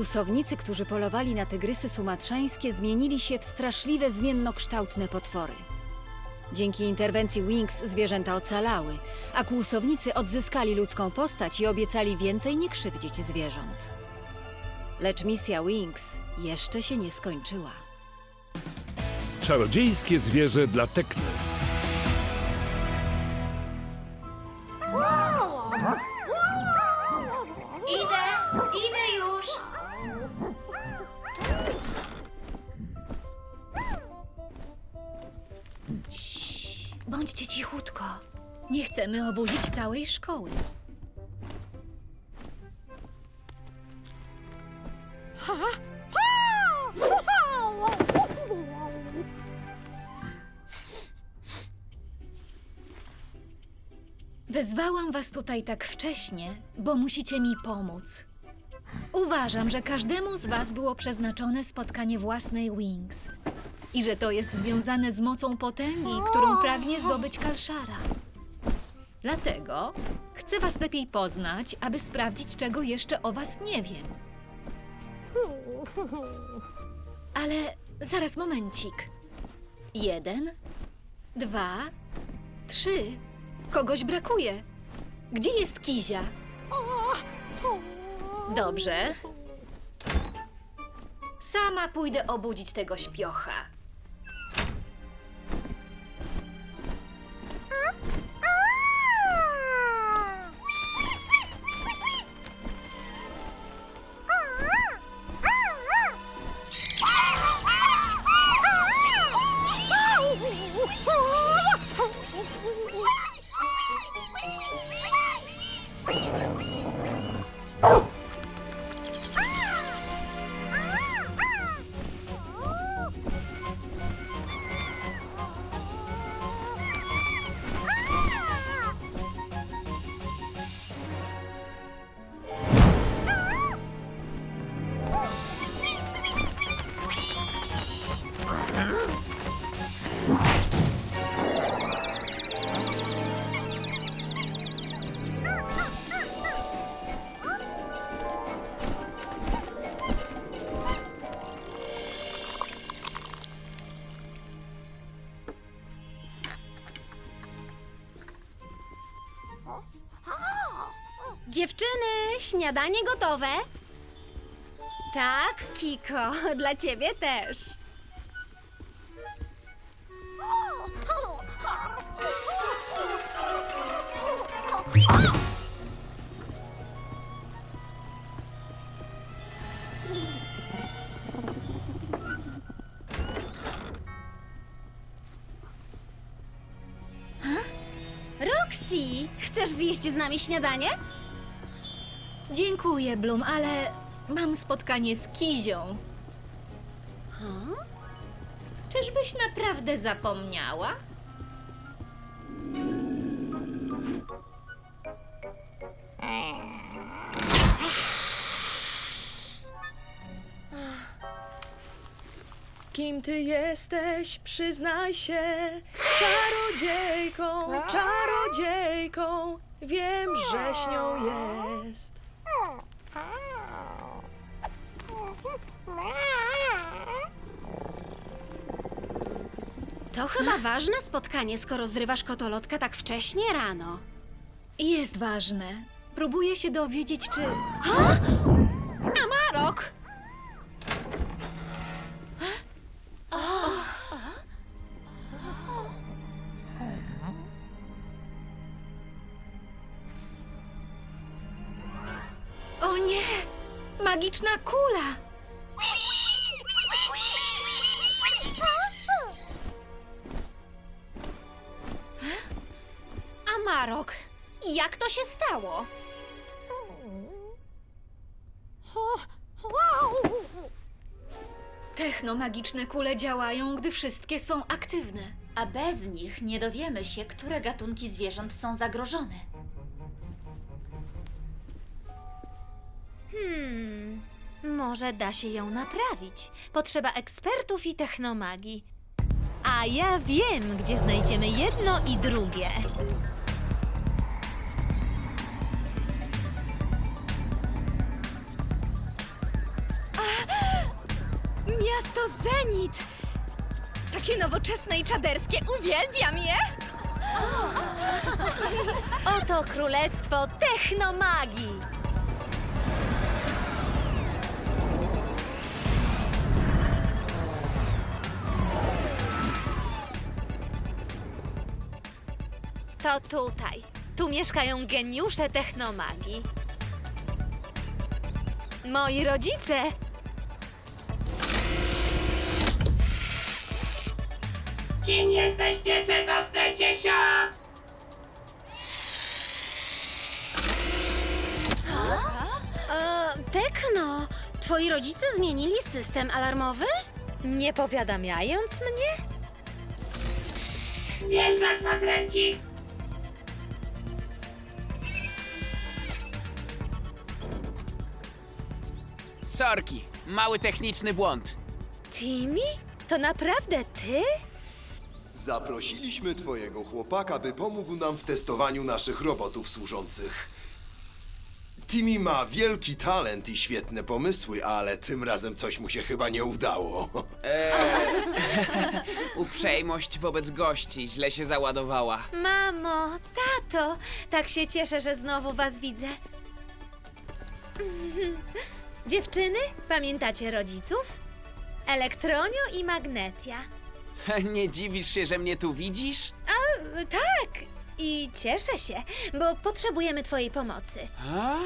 Kłusownicy, którzy polowali na tygrysy sumatrzańskie, zmienili się w straszliwe, zmiennokształtne potwory. Dzięki interwencji Wings zwierzęta ocalały, a kłusownicy odzyskali ludzką postać i obiecali więcej nie krzywdzić zwierząt. Lecz misja Wings jeszcze się nie skończyła. Czarodziejskie zwierzę dla Tekny. Chcemy obudzić całej szkoły. Wezwałam was tutaj tak wcześnie, bo musicie mi pomóc. Uważam, że każdemu z was było przeznaczone spotkanie własnej Wings. I że to jest związane z mocą potęgi, którą pragnie zdobyć Kalszara. Dlatego chcę was lepiej poznać, aby sprawdzić, czego jeszcze o was nie wiem. Ale zaraz momencik. Jeden, dwa, trzy. Kogoś brakuje. Gdzie jest Kizia? Dobrze. Sama pójdę obudzić tego śpiocha. Śniadanie gotowe? Tak, Kiko, dla ciebie też. Roxy, chcesz zjeść z nami śniadanie? Dziękuję, Blum, ale mam spotkanie z Kizią. Czyżbyś naprawdę zapomniała? Kim ty jesteś, przyznaj się, czarodziejką, czarodziejką, wiem, że z nią jest. To chyba ważne spotkanie, skoro zrywasz kotolotka tak wcześnie rano. Jest ważne. Próbuję się dowiedzieć, czy. Marok! Magiczna kula! Amarok, jak to się stało? Technomagiczne kule działają, gdy wszystkie są aktywne. a bez nich nie dowiemy się, które gatunki zwierząt są zagrożone. Hmm, może da się ją naprawić. Potrzeba ekspertów i technomagii. A ja wiem, gdzie znajdziemy jedno i drugie. Miasto Zenit! Takie nowoczesne i czaderskie, uwielbiam je! Oto królestwo technomagii! To tutaj. Tu mieszkają geniusze technomagii. Moi rodzice. Kim jesteście, czego chcecie się? E, Tekno, twoi rodzice zmienili system alarmowy? Nie powiadamiając mnie? Zjeżdżać ma kręci. Sorki, mały techniczny błąd. Timmy? To naprawdę ty? Zaprosiliśmy twojego chłopaka, by pomógł nam w testowaniu naszych robotów służących. Timmy ma wielki talent i świetne pomysły, ale tym razem coś mu się chyba nie udało. Uprzejmość wobec gości źle się załadowała. Mamo, tato, tak się cieszę, że znowu was widzę. Dziewczyny, pamiętacie rodziców? Elektronio i Magnetia. Nie dziwisz się, że mnie tu widzisz? E, Tak, i cieszę się, bo potrzebujemy twojej pomocy. A?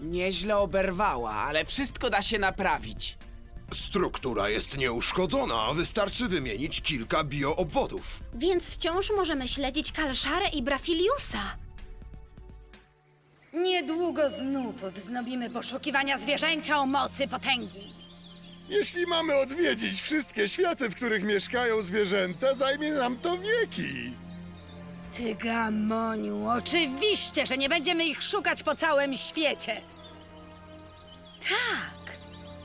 Nieźle oberwała, ale wszystko da się naprawić. Struktura jest nieuszkodzona, wystarczy wymienić kilka bioobwodów. Więc wciąż możemy śledzić Kalszarę i Brafiliusa. Niedługo znów wznowimy poszukiwania zwierzęcia o mocy potęgi. Jeśli mamy odwiedzić wszystkie światy, w których mieszkają zwierzęta, zajmie nam to wieki. Ty gamoniu, oczywiście, że nie będziemy ich szukać po całym świecie. Tak,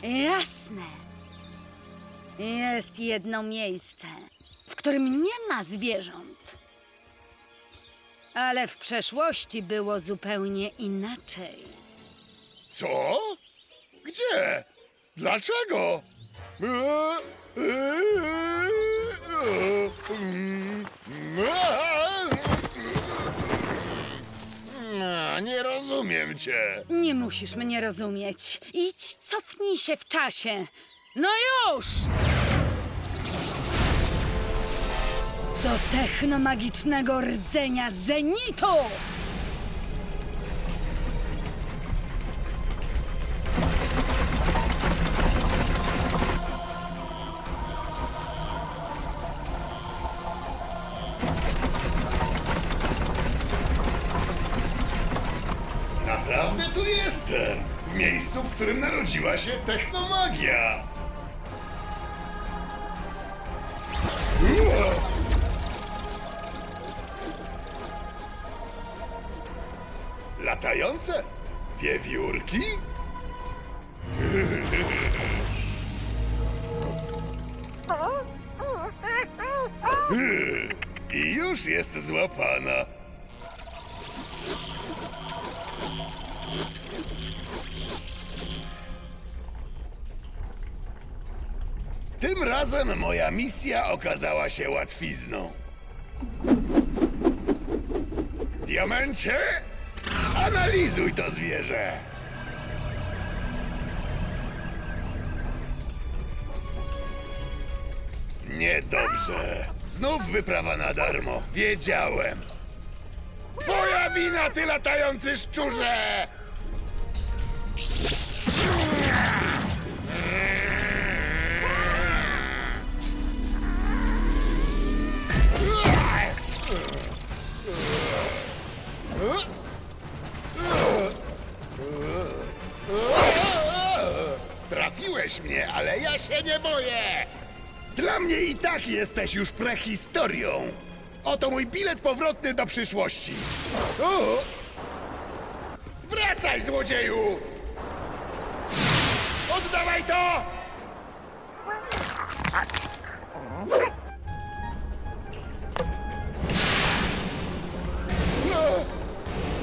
jasne. Jest jedno miejsce, w którym nie ma zwierząt. Ale w przeszłości było zupełnie inaczej. Co? Gdzie? Dlaczego? Eee, eee, eee, mm, eee. Nie rozumiem cię. Nie musisz mnie rozumieć. Idź, cofnij się w czasie. No już! Do technomagicznego rdzenia Zenitu! Narodziła się technomagia. Latające? Wiewiórki? I już jest złapana. Tym razem moja misja okazała się łatwizną. Diamencie, analizuj to zwierzę. Niedobrze. Znów wyprawa na darmo. Wiedziałem. Twoja wina, ty latający szczurze! Mnie, ale ja się nie boję! Dla mnie i tak jesteś już prehistorią! Oto mój bilet powrotny do przyszłości! O! Wracaj, złodzieju! Oddawaj to!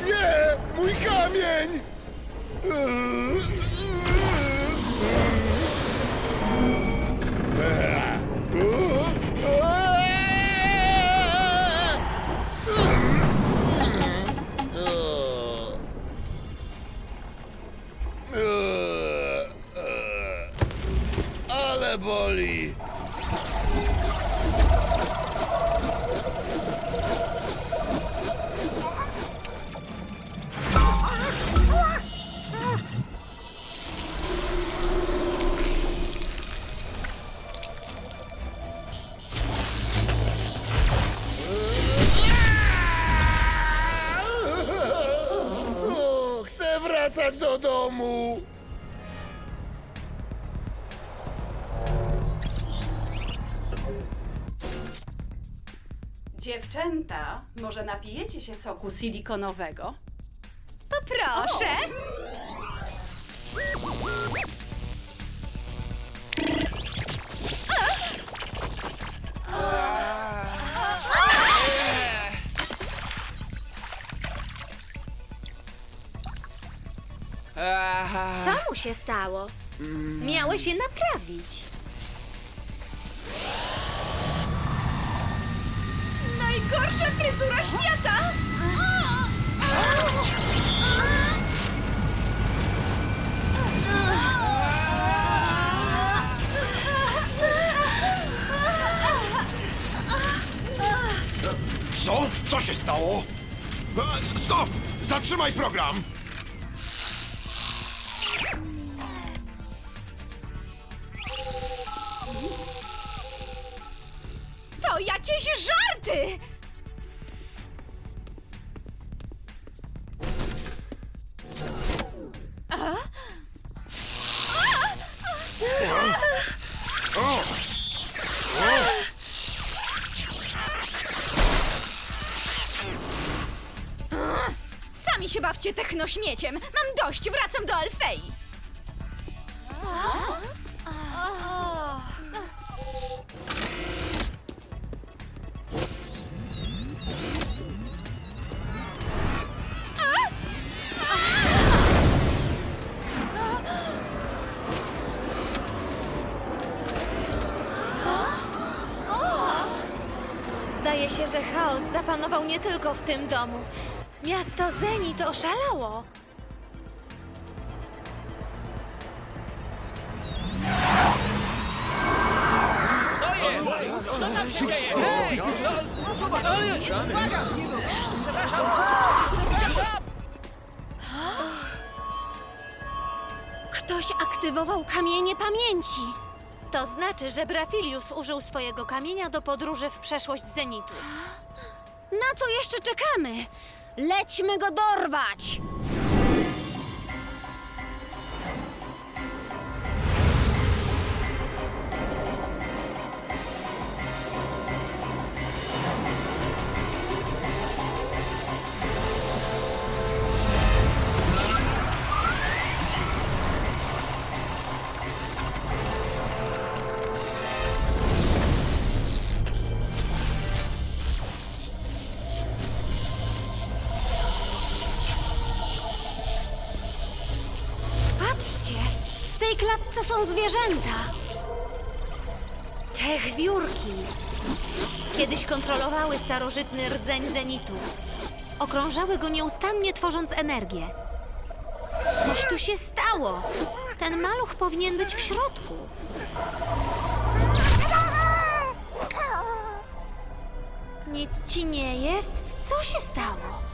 Nie! Mój kamień! Boli! Dziewczęta, może napijecie się soku silikonowego? Proszę. Aha. Co mu się stało? Miałeś je naprawić. Najgorsza fryzura świata! Co? Co się stało? E, Stop! Zatrzymaj program! Bawcie technośmieciem! Mam dość, wracam do Alfei! Zdaje się, że chaos zapanował nie tylko w tym domu. Miasto Zenit oszalało. Ktoś aktywował kamienie pamięci. To znaczy, że Brafilius użył swojego kamienia do podróży w przeszłość Zenitu. Na co jeszcze czekamy? Lećmy go dorwać! Patrzcie! W tej klatce są zwierzęta. Te chwiórki kiedyś kontrolowały starożytny rdzeń Zenitu. Okrążały go nieustannie, tworząc energię. Coś tu się stało. Ten maluch powinien być w środku. Nic ci nie jest? Co się stało?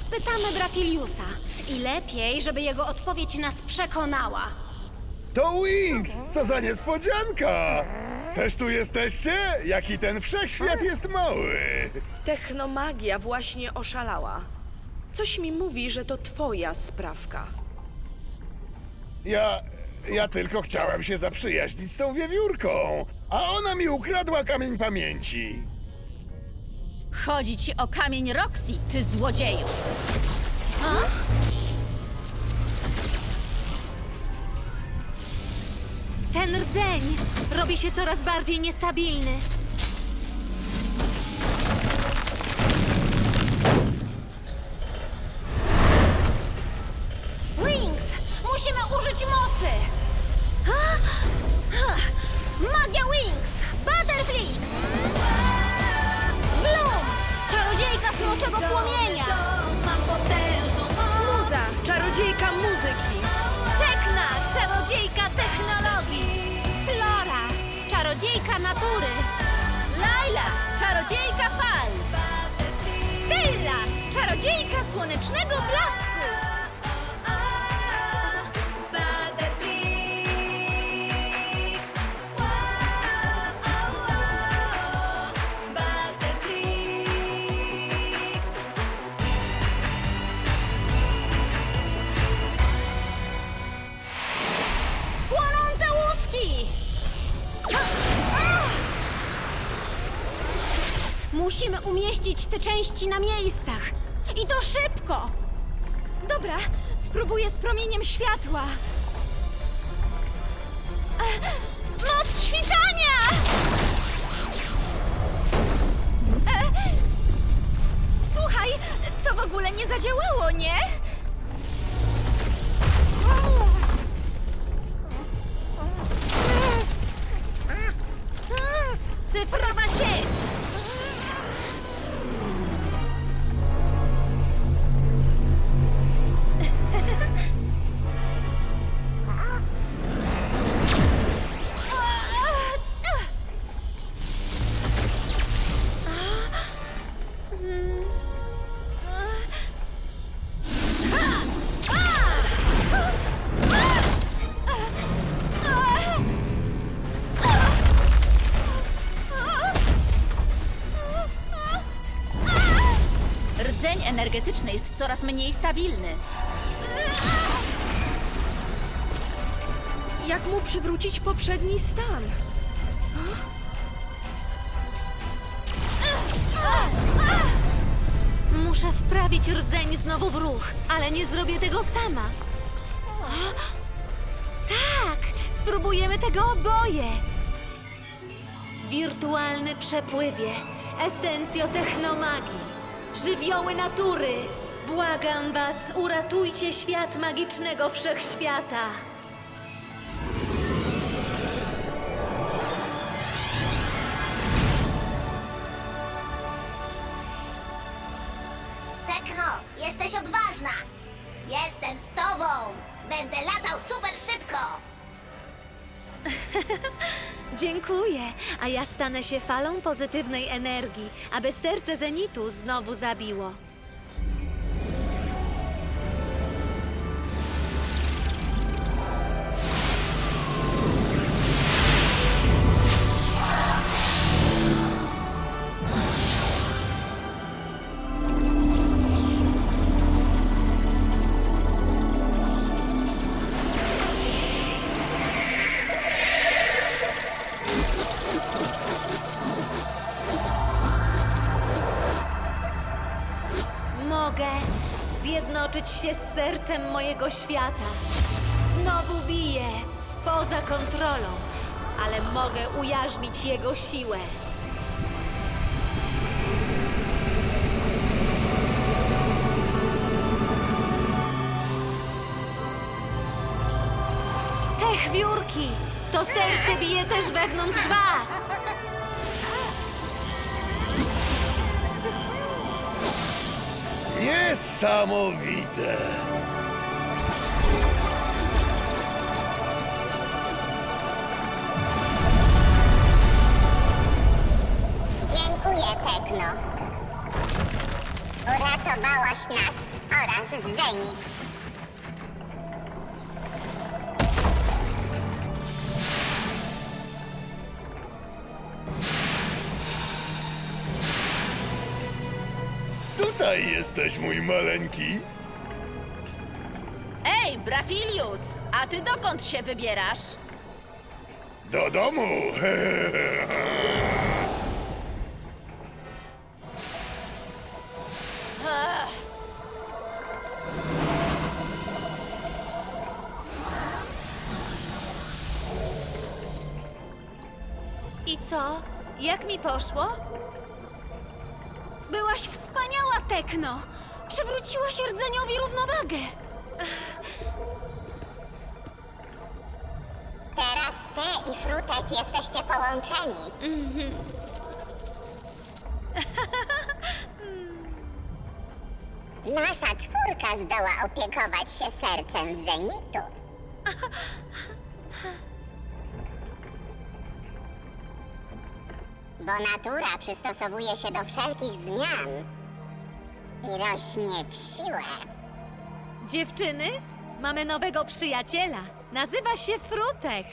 Spytamy Brafiliusa. I lepiej, żeby jego odpowiedź nas przekonała. To Wings! Co za niespodzianka! Też tu jesteście? Jaki ten wszechświat jest mały! Technomagia właśnie oszalała. Coś mi mówi, że to twoja sprawka. Ja... ja tylko chciałem się zaprzyjaźnić z tą wiewiórką, a ona mi ukradła kamień pamięci. Chodzi ci o kamień Roxy, ty złodzieju! Ten rdzeń robi się coraz bardziej niestabilny. Czarodziejka natury! Laila, czarodziejka fal! Stella! Czarodziejka słonecznego blasku! Musimy umieścić te części na miejscach. I to szybko! Dobra, spróbuję z promieniem światła. E, Moc świtania! E, Słuchaj, to w ogóle nie zadziałało, nie? Cyfrowa energetyczny jest coraz mniej stabilny. Jak mu przywrócić poprzedni stan? Muszę wprawić rdzeń znowu w ruch, ale nie zrobię tego sama. Tak, spróbujemy tego oboje. Wirtualny przepływie, esencjo technomagii, żywioły natury. Błagam was, uratujcie świat magicznego wszechświata. Stanę się falą pozytywnej energii, aby serce Zenitu znowu zabiło. Zjednoczyć się z sercem mojego świata. Znowu biję, poza kontrolą, ale mogę ujarzmić jego siłę. Te chwiórki! To serce bije też wewnątrz was! Niesamowite! Dziękuję, Tekno. Uratowałaś nas oraz Zenit. Tutaj jesteś, mój maleńki. Ej, Brafilius, a ty dokąd się wybierasz? Do domu. Co? Jak mi poszło? Byłaś wspaniała, Tekno! Przywróciłaś rdzeniowi równowagę! Teraz ty i Frutek jesteście połączeni. Nasza czwórka zdoła opiekować się sercem Zenitu. Bo natura przystosowuje się do wszelkich zmian i rośnie w siłę. Dziewczyny, mamy nowego przyjaciela. Nazywa się Frutek.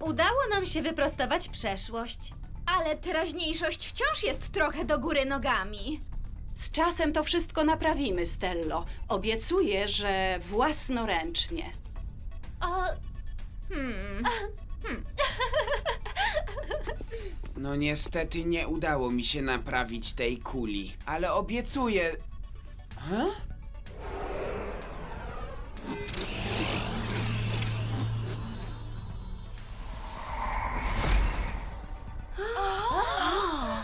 Udało nam się wyprostować przeszłość. Ale teraźniejszość wciąż jest trochę do góry nogami. Z czasem to wszystko naprawimy, Stello. Obiecuję, że własnoręcznie. O... Hmm... No niestety nie udało mi się naprawić tej kuli, ale obiecuję... Huh?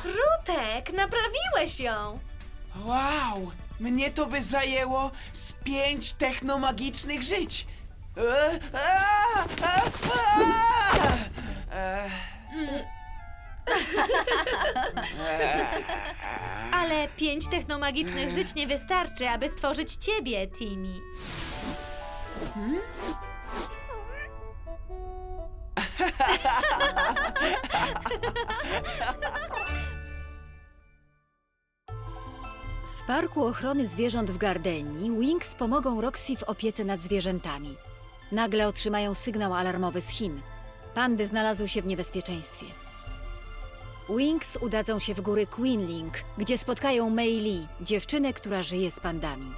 Frutek, naprawiłeś ją! Wow! Mnie to by zajęło z pięć technomagicznych żyć! E, a, a, a! E, Ale pięć technomagicznych żyć nie wystarczy, aby stworzyć ciebie, Timmy. Parku Ochrony Zwierząt w Gardenii Wings pomogą Roxy w opiece nad zwierzętami. Nagle otrzymają sygnał alarmowy z Chin. Pandy znalazły się w niebezpieczeństwie. Wings udadzą się w góry Queenling, gdzie spotkają Mei Lee, dziewczynę, która żyje z pandami.